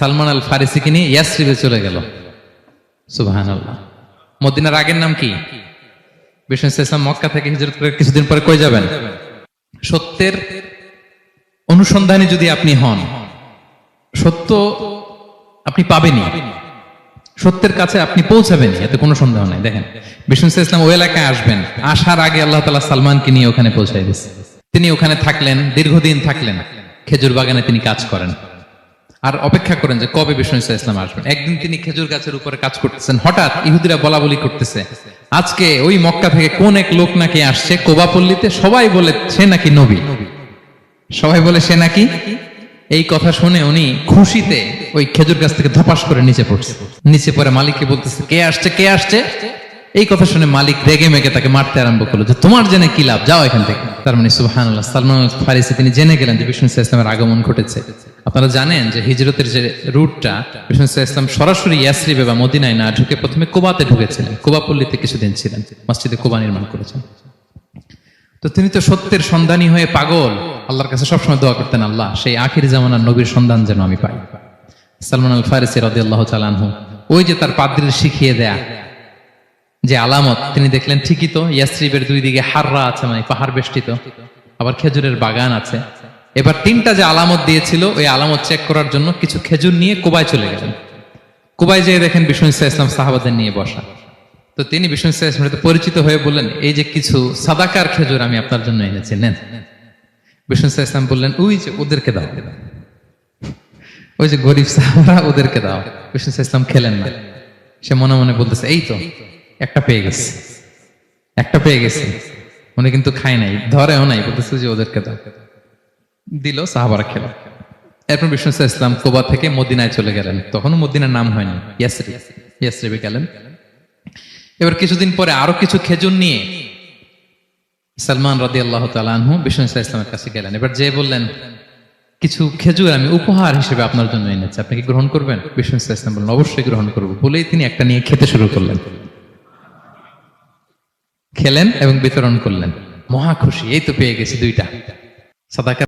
সালমান আল ফারিসিকে নিয়ে ইয়াসরিবে চলে গেল। সুবাহান আল্লাহ মদিনার আগের নাম কি? বিষ্ণু ইসলাম মক্কা থেকে হিজরত করে কিছুদিন পরে কই যাবেন? সত্যের অনুসন্ধানে যদি আপনি হন, সত্য আপনি পাবেনই। সত্যের কাছে আপনি পৌঁছাবেন এতে কোনো সন্দেহ নাই। দেখেন, বিষ্ণু ইসলাম ওই এলাকায় আসবেন, আসার আগে আল্লাহ তালা সালমানকে নিয়ে ওখানে পৌঁছাই দিচ্ছে তিনি ওখানে থাকলেন, দীর্ঘদিন থাকলেন। খেজুর বাগানে তিনি কাজ করেন। আর অপেক্ষা করেন যে কবে বিষ্ণু ইসলাম আসবেন। একদিন তিনি খেজুর গাছের উপরে কাজ করতেছেন। হঠাৎ ইহুদিরা বলা বলি করতেছে। আজকে ওই মক্কা থেকে কোন এক লোক নাকি আসছে কোবাপল্লীতে? সবাই বলে, সে নাকি নবী? সবাই বলে, সে নাকি? এই কথা শুনে উনি খুশিতে ওই খেজুর গাছ থেকে ধপাস করে নিচে পড়ছে। নিচে পরে মালিককে বলতেছে, কে আসছে? কে আসছে? এই কথা শুনে মালিক রেগে মেগে তাকে মারতে আরম্ভ করল যে, তোমার জেনে কি লাভ? যাও এখান থেকে। তার মানে সুবাহানুল্লাহ, সালমান ফারিসি তিনি জেনে গেলেন যে বিষ্ণু ইসলামের আগমন ঘটেছে। আপনারা জানেন যে হিজরতের যে রুটটা, বিষ্ণু ইসলাম সরাসরি ইয়াসরিবে বা মদিনায় না ঢুকে প্রথমে কোবাতে ঢুকেছিলেন। কোবাপল্লীতে কিছুদিন ছিলেন, মসজিদে কোবা নির্মাণ করেছেন। তো তিনি তো সত্যের সন্ধানী হয়ে পাগল। আল্লাহর কাছে সবসময় দোয়া করতেন, আল্লাহ, সেই আখির জামানার নবীর সন্ধান যেন আমি পাই। সালমান আল ফারিসি রদি আল্লাহ চালানহু ওই যে তার পাদ্রির শিখিয়ে দেয়া যে আলামত, তিনি দেখলেন ঠিকই তো, ইয়াসরিবের দুই দিকে হাররা আছে মানে পাহাড় বেষ্টিত, আবার খেজুরের বাগান আছে। এবার তিনটা যে আলামত দিয়েছিল, ওই আলামত চেক করার জন্য কিছু খেজুর নিয়ে কোবায় চলে গেলেন। কোবায় যেয়ে দেখেন বিষ্ণু ইসা ইসলাম সাহাবাদের নিয়ে বসা। তো তিনি বিষ্ণু ইসা ইসলামের পরিচিত হয়ে বললেন, এই যে কিছু সাদাকার খেজুর আমি আপনার জন্য এনেছি, নেন। বিষ্ণু ইসা ইসলাম বললেন, ওই যে ওদেরকে দাও। ওই যে গরিব সাহাবারা ওদেরকে দাও। বিষ্ণু ইসা ইসলাম খেলেন না। সে মনে মনে বলতেছে, এই তো একটা পেয়ে গেছে। একটা পেয়ে গেছে। উনি কিন্তু খায় নাই, ধরেও নাই, বলতেছে যে ওদেরকে দাও। দিল সাহাবারা খেল। এরপর বিষ্ণু ইসা ইসলাম কোবা থেকে মদিনায় চলে গেলেন। তখনও মদিনার নাম হয়নি ইয়াসরি ইয়াসরিবে গেলেন। এবার কিছুদিন পরে আরও কিছু খেজুর নিয়ে সালমান রাদি আল্লাহ তালু বিষ্ণু ইসা ইসলামের কাছে গেলেন। এবার যে বললেন, কিছু খেজুর আমি উপহার হিসেবে আপনার জন্য এনেছি, আপনি কি গ্রহণ করবেন? বিষ্ণু ইসা ইসলাম বললেন, অবশ্যই গ্রহণ করব। বলেই তিনি একটা নিয়ে খেতে শুরু করলেন। খেলেন এবং বিতরণ করলেন। মহা খুশি এই তো পেয়ে গেছি দুইটা। সাদাকা